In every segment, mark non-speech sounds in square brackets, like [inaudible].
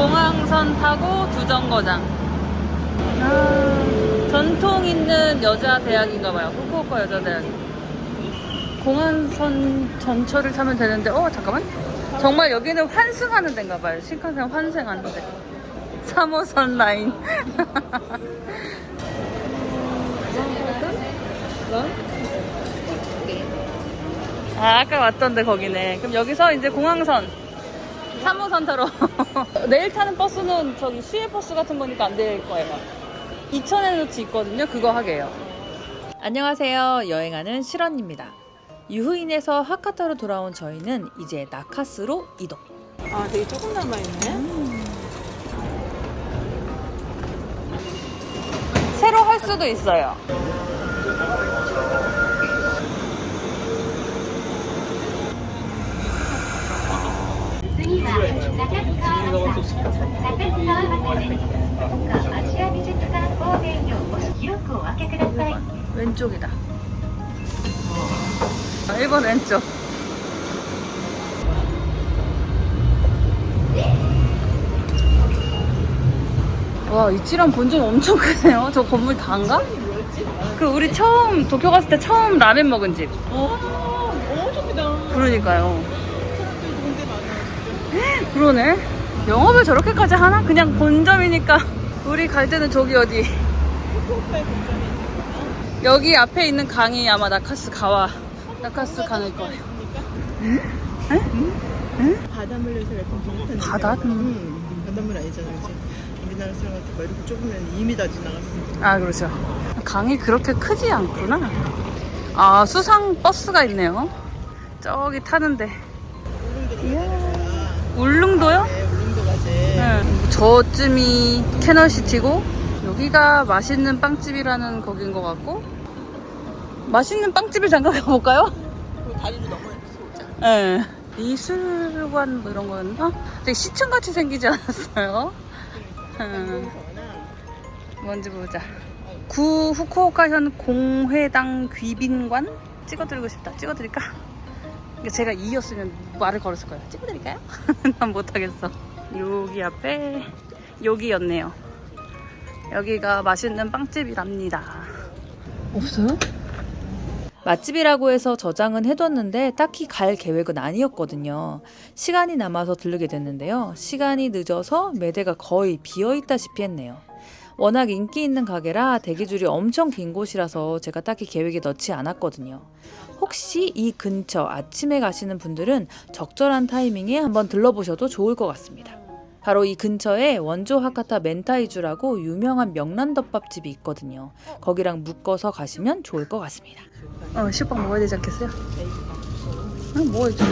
공항선 타고 두 정거장. 아, 전통 있는 여자 대학인가 봐요. 후쿠오카 여자 대학. 공항선 전철을 타면 되는데, 어, 잠깐만. 정말 여기는 환승하는 데인가 봐요. 신칸센 환승하는 데. 3호선 라인. [laughs] 아, 아까 왔던데 거기네. 그럼 여기서 이제 공항선 3호선 타러 [laughs] 내일 타는 버스는 저기 시외버스 같은 거니까 안 될 거예요. 2,000엔어치 있거든요. 그거 하게요. 안녕하세요. 여행하는 실언입니다. 유후인에서 하카타로 돌아온 저희는 이제 나카스로 이동. 아, 되게 조금 남아있네. 새로 할 수도 있어요. 왼쪽이다. 아, 1번 왼쪽. 와, 이치란 본점 엄청 크네요. 저 건물 다인가? 그 우리 처음 도쿄 갔을 때 처음 라멘 먹은 집. 어, 엄청 크다. 그러니까요. 그러네. 영업을 저렇게까지 하나? 그냥 본점이니까. 우리 갈 때는 저기 어디? 여기 앞에 있는 강이 아마 나카스 가와. 나카스 강일 거예요. 바닷물 냄새 같은 비슷한 바다? 냄새가. 음, 바닷물 아니잖아, 그치? 우리나라 사람 같은 거 이렇게 좁으면 이미 다 지나갔어. 아, 그렇죠. 강이 그렇게 크지 않구나. 아, 수상 버스가 있네요. 저기 타는데. 거야. 울릉도요? 네, 울릉도 가지. 네. 저쯤이 캐널시티고, 여기가 맛있는 빵집이라는 거긴 것 같고, 맛있는 빵집을 잠깐 가볼까요? 그 다리를 넘어 이렇게 오자. 네. 미술관 뭐 이런 거였나? 되게 시청같이 생기지 않았어요? 음, 여기서나 뭔지 보자. 구 후쿠오카현 공회당 귀빈관? 찍어드리고 싶다. 찍어드릴까? 제가 이였으면 말을 걸었을 거예요. 찍어드릴까요? [laughs] 난 못하겠어. 여기 앞에 여기였네요. 여기가 맛있는 빵집이랍니다. 없어요? 맛집이라고 해서 저장은 해뒀는데 딱히 갈 계획은 아니었거든요. 시간이 남아서 들르게 됐는데요. 시간이 늦어서 매대가 거의 비어있다시피 했네요. 워낙 인기 있는 가게라 대기줄이 엄청 긴 곳이라서 제가 딱히 계획에 넣지 않았거든요. 혹시 이 근처 아침에 가시는 분들은 적절한 타이밍에 한번 들러보셔도 좋을 것 같습니다. 바로 이 근처에 원조 하카타 멘타이주라고 유명한 명란덮밥집이 있거든요. 거기랑 묶어서 가시면 좋을 것 같습니다. 어, 시오빵 먹어야 되지 않겠어요? 응, 먹어야 돼.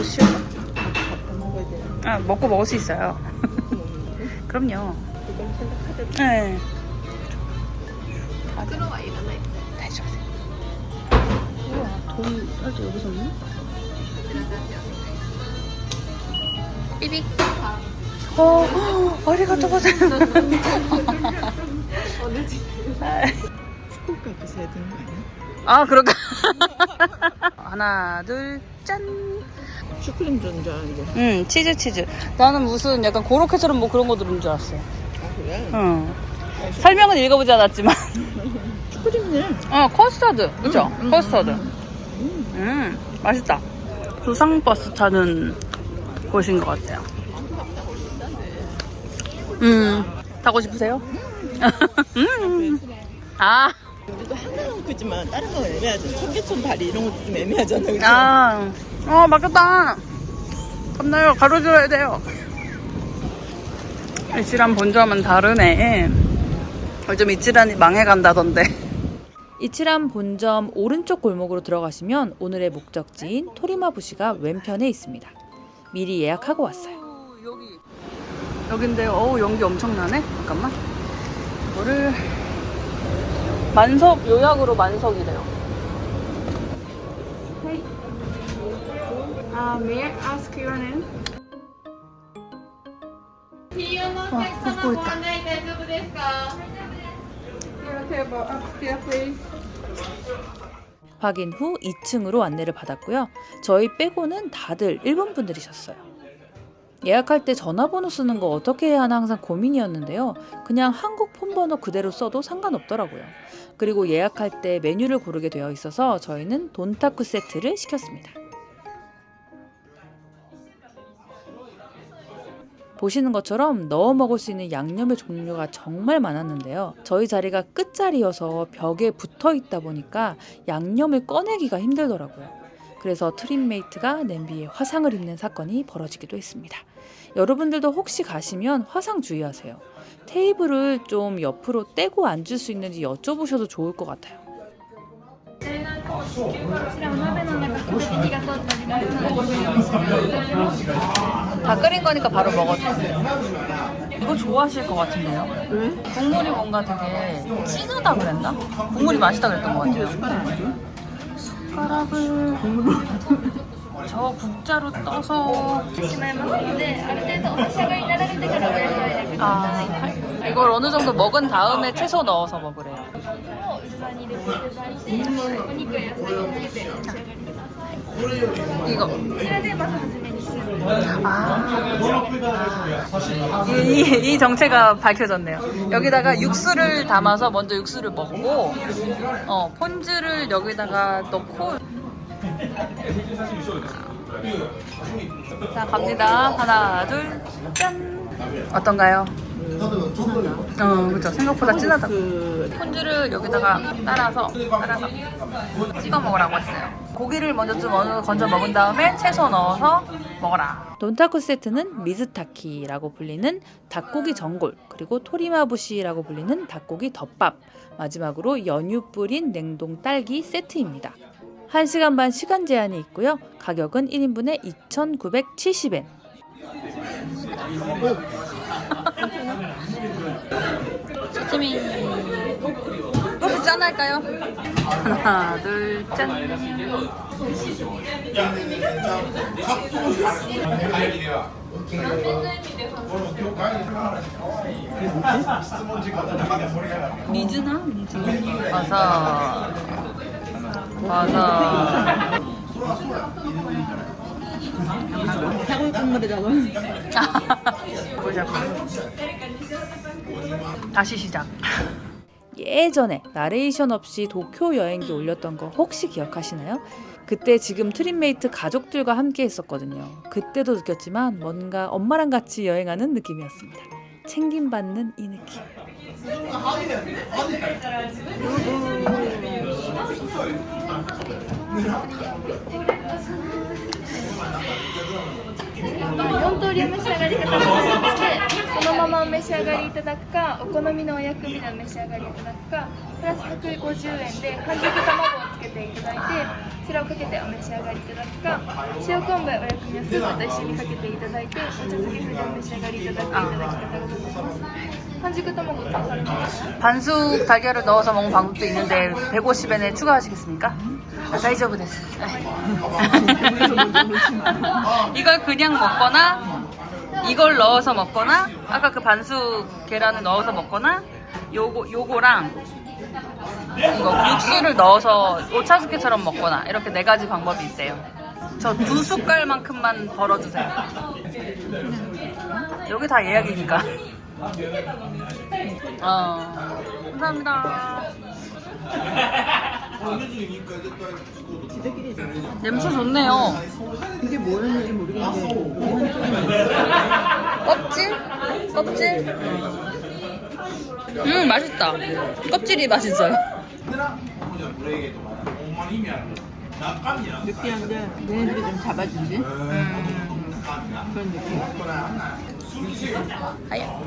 아, 먹고 먹을 수 있어요. [laughs] 그럼요. 네. 黒はいらない。 다좋아요 우와, 돈 살짝 여기서 없네? 삐빅. 어, 아리가또 고자이마스. 후쿠오카 앞에서 해야 되는 거 아니야? 아, 그럴까? [laughs] 하나, 둘, 짠. 슈크림 줬는 줄 알았는데. 응, 치즈, 치즈. 나는 무슨 약간 고로케처럼 뭐 그런 거 들은 줄 알았어요. 아, 그래? 응. 설명은 읽어보지 않았지만. 슈크림이네. 어, 커스터드. 그죠? 응, 응, 커스터드. 응, 음, 맛있다. 조상버스 타는 곳인 것 같아요. 음, 타고 싶으세요? [laughs] 음. 아, 우리도 하나는 크지만 다른 건 애매하잖아. 청계천 다리 이런 것도 좀 애매하잖아. 그치? 아, 어, 막혔다. 겁나요. 가로질러야 돼요. 이치란 본점은 다르네. 요즘 이치란이 망해간다던데. [laughs] 이치란 본점 오른쪽 골목으로 들어가시면 오늘의 목적지인 토리마부시가 왼편에 있습니다. 미리 예약하고 왔어요. 여기 여긴데요. 어우 연기 엄청나네. 잠깐만. 이거를 만석 요약으로 만석이래요. Uh, may I ask your name? あ、ここ行った。 Your table upstairs, please. 확인 후 2층으로 안내를 받았고요. 저희 빼고는 다들 일본 분들이셨어요. 예약할 때 전화번호 쓰는 거 어떻게 해야 하나 항상 고민이었는데요. 그냥 한국 폰번호 그대로 써도 상관없더라고요. 그리고 예약할 때 메뉴를 고르게 되어 있어서 저희는 돈타쿠 세트를 시켰습니다. 보시는 것처럼 넣어 먹을 수 있는 양념의 종류가 정말 많았는데요. 저희 자리가 끝자리여서 벽에 붙어 있다 보니까 양념을 꺼내기가 힘들더라고요. 그래서 트림메이트가 냄비에 화상을 입는 사건이 벌어지기도 했습니다. 여러분들도 혹시 가시면 화상 주의하세요. 테이블을 좀 옆으로 떼고 앉을 수 있는지 여쭤보셔도 좋을 것 같아요. 다 끓인 거니까 바로 먹어주세요. 이거 좋아하실 것 같은데요? 왜? 국물이 뭔가 되게 진하다 그랬나? 국물이 맛있다 그랬던 것 같아요. 숟가락을 저 국자로 떠서 しまいますのである程度お召し上がりになられてからお野菜を入れてください 아, 이걸 어느 정도 먹은 다음에 채소 넣어서 먹으래요. 이거 아. 이, 이 정체가 밝혀졌네요. 여기다가 육수를 담아서 먼저 육수를 먹고, 어, 폰즈를 여기다가 넣고. 자, 갑니다. 하나, 둘, 짠! 어떤가요? 어 그렇죠. 생각보다 진하다. 그 폰즈를 여기다가 따라서 따라서 찍어 먹으라고 했어요. 고기를 먼저 좀 어느 건져 먹은 다음에 채소 넣어서 먹어라. 돈타쿠 세트는 미즈타키라고 불리는 닭고기 전골, 그리고 토리마부시라고 불리는 닭고기 덮밥, 마지막으로 연유 뿌린 냉동 딸기 세트입니다. 1시간 반 시간 제한이 있고요. 가격은 1인분에 2,970엔. 조심히. 이것도 짠할까요? 하나, 둘, 짠. 미즈나? 미즈. 버섯. 버섯. 사골 국물에다가 [laughs] 보자. 다시 시작. [laughs] 예전에 나레이션 없이 도쿄 여행기 올렸던 거 혹시 기억하시나요? 그때 지금 트림메이트 가족들과 함께 했었거든요. 그때도 느꼈지만 뭔가 엄마랑 같이 여행하는 느낌이었습니다. 챙김받는 이 느낌. [laughs] 4通りお召し上がり方がございましてそのままお召し上がりいただくかお好みのお薬味でお召し上がりいただくかプラス150円で半熟卵をつけていただいてこちらをかけてお召し上がりいただくか塩昆布お薬味をスープと一緒にかけていただいてお茶漬け風でお召し上がりいただくいただき方がございます半熟卵を使われますか 반숙 달걀을 넣어서 먹는 방법도 있는데 150엔에 추가하시겠습니까? 아, 다이저브 됐어. 이걸 그냥 먹거나 이걸 넣어서 먹거나 아까 그 반숙 계란을 넣어서 먹거나 요거 요거랑 이거 육수를 넣어서 오차즈케처럼 먹거나 이렇게 네 가지 방법이 있대요. 저 두 숟갈만큼만 덜어주세요. 여기 다 예약이니까. 어, 감사합니다. 지들끼리 냄새 좋네요. 이게 뭐였는지 모르겠는데 껍질? 껍질? 음, 맛있다. 껍질이 맛있어요. 느끼한데 얘네들이 좀 잡아주지 그런 느낌 아야.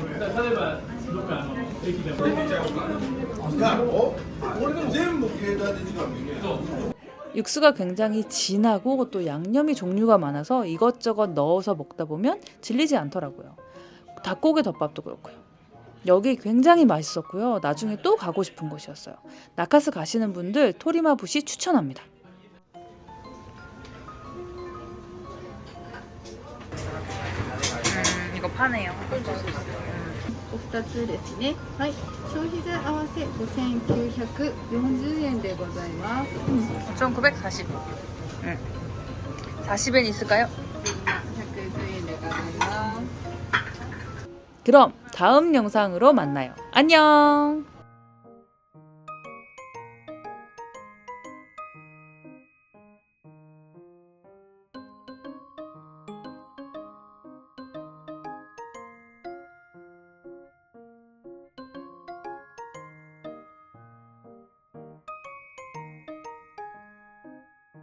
육수가 굉장히 진하고 또 양념이 종류가 많아서 이것저것 넣어서 먹다 보면 질리지 않더라고요. 닭고기 덮밥도 그렇고요. 여기 굉장히 맛있었고요. 나중에 또 가고 싶은 곳이었어요. 나카스 가시는 분들 토리마 부시 추천합니다. 음, 이거 파네요. お二つですねはい消費税合わせ5940円でございます 5,940. 응. 40엔 있을까요? 110円でございます 그럼 다음 영상으로 만나요. 안녕!